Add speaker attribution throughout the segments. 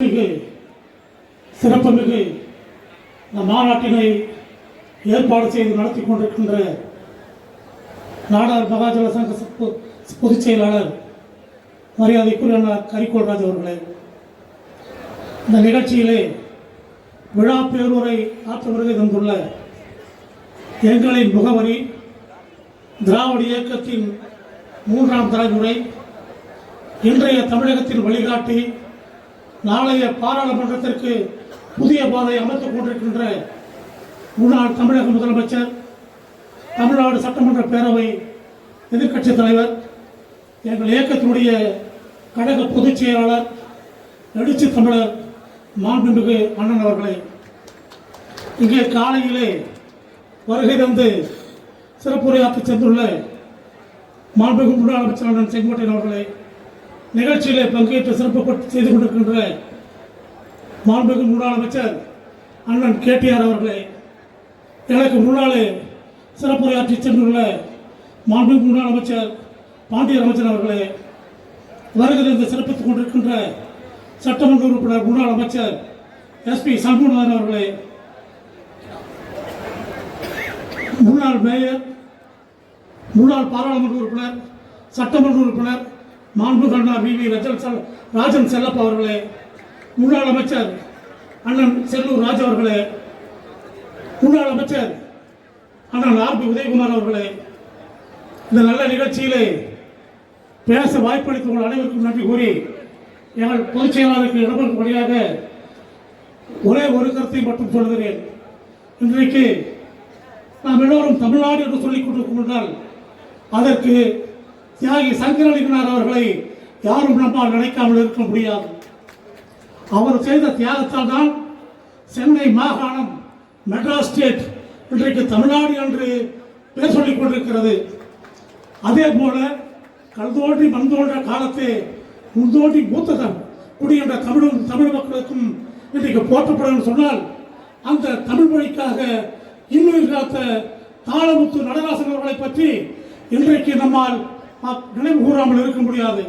Speaker 1: மிகு சிறப்புமிகு இந்த மாநாட்டினை ஏற்பாடு செய்து நடத்தி கொண்டிருக்கின்ற நாடார் மகாஜன சங்க பொதுச் செயலாளர் மரியாதைக்குரிய கரிகோல்ராஜ் அவர்களே இந்த நிகழ்ச்சியிலே விழா பேருரை ஆற்ற வருகை தந்துள்ள எங்களின் முகவரி திராவிட இயக்கத்தின் மூன்றாம் தலைமுறை இன்றைய தமிழகத்தின் வழிகாட்டி நாளைய பாராளுமன்றத்திற்கு புதிய பாதை அமைத்துக் கொண்டிருக்கின்ற முன்னாள் தமிழக முதலமைச்சர் தமிழ்நாடு சட்டமன்ற பேரவை எதிர்க்கட்சித் தலைவர் எங்கள் இயக்கத்தினுடைய கழக பொதுச் செயலாளர் எழுச்சி தமிழர் மாண்புமிகு அண்ணன் அவர்களே இங்கே காலையிலே வருகை தந்து சிறப்புரையாற்றி சென்றுள்ள மாண்புமிகு முன்னாள் அமைச்சர் அண்ணன் செங்கோட்டையன் அவர்களே நிகழ்ச்சியிலே பங்கேற்று சிறப்பு செய்து கொண்டிருக்கின்ற மாண்புமிகு முன்னாள் அமைச்சர் அண்ணன் கேடிஆர் அவர்களே எனக்கு முன்னாலே சிறப்புரையாற்றி சென்றுள்ள மாண்புமிகு முன்னாள் அமைச்சர் பாண்டியர் அமைச்சர் அவர்களே வருகிறது சிறப்பித்துக் கொண்டிருக்கின்ற சட்டமன்ற உறுப்பினர் முன்னாள் அமைச்சர் எஸ்பி சண்முகநாதன் அவர்களே முன்னாள் மேயர் முன்னாள் பாராளுமன்ற உறுப்பினர் சட்டமன்ற உறுப்பினர் மாண்புகண்ணா வி வி. ரஜன் செல் ராஜன் செல்லப்பா அவர்களே முன்னாள் அமைச்சர் அண்ணன் செல்லூர் ராஜ் அவர்களே முன்னாள் அமைச்சர் அண்ணன் ஆர். பி. உதயகுமார் அவர்களே இந்த நல்ல நிகழ்ச்சியிலே பேச வாய்ப்பளித்த உங்கள் அனைவருக்கும் நன்றி கூறி எங்கள் பொதுச் செயலாளருக்கு இடம்பெறும்படியாக ஒரே ஒரு கருத்தை மட்டும் சொல்கிறேன் இன்றைக்கு நாம் எல்லோரும் தமிழ்நாடு என்று சொல்லிக் கொண்டிருக்கின்றால் அதற்கு தியாகி சங்கரலிங்கனார் அவர்களை யாரும் நம்மால் நினைக்காமல் இருக்க முடியாது. அவர் செய்த தியாகத்தால் தான் சென்னை மாகாணம் மெட்ராஸ் ஸ்டேட் இன்றைக்கு தமிழ்நாடு என்று பேர் சொல்லிக் கொண்டிருக்கிறது. அதே போல கல் தோன்றி மண் தோன்ற காலத்தே முன்தோன்றி மூத்ததம் குடிகின்ற தமிழும் தமிழ் மக்களுக்கும் இன்றைக்கு போற்றப்படும் சொன்னால் அந்த தமிழ் மொழிக்காக இன்னுயிர் காத்த தாளமுத்து நடராசன் அவர்களை பற்றி இன்றைக்கு நம்மால் நினைவு கூறாமல் இருக்க முடியாது.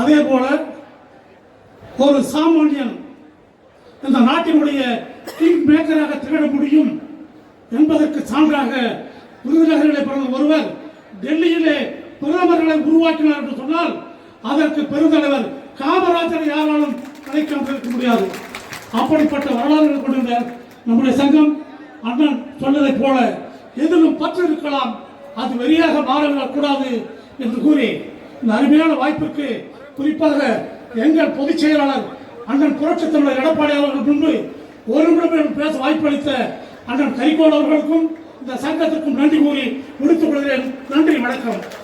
Speaker 1: அதே போல ஒரு சாமானியன் இந்த நாட்டினுடைய கிங் மேக்கராக திகழ முடியும் என்பதற்கு சான்றாக விருதுநகரிலே பிறந்த ஒருவர் டெல்லியிலே பிரதமர்களை உருவாக்கினார் என்று சொன்னால் அதற்கு பெருந்தலைவர் காமராஜரை யாராலும் கிடைக்காமல் இருக்க முடியாது. அப்படிப்பட்ட வரலாறுகள் கொண்டிருந்த நம்முடைய சங்கம் அண்ணன் சொன்னதைப் போல எதிலும் பற்று இருக்கலாம் அது வெறியாக மாறக்கூடாது என்று கூறி இந்த அருமையான வாய்ப்பிற்கு குறிப்பாக எங்கள் பொதுச் செயலாளர் அண்ணன் புரட்சித் தலைவர் எடப்பாடி அவர்கள் முன்பு ஒரு நிமிடம் பேச வாய்ப்பளித்த அண்ணன் கரிகோல் அவர்களுக்கும் இந்த சங்கத்திற்கும் நன்றி கூறி முடித்துக் கொள்கிறேன். நன்றி வணக்கம்.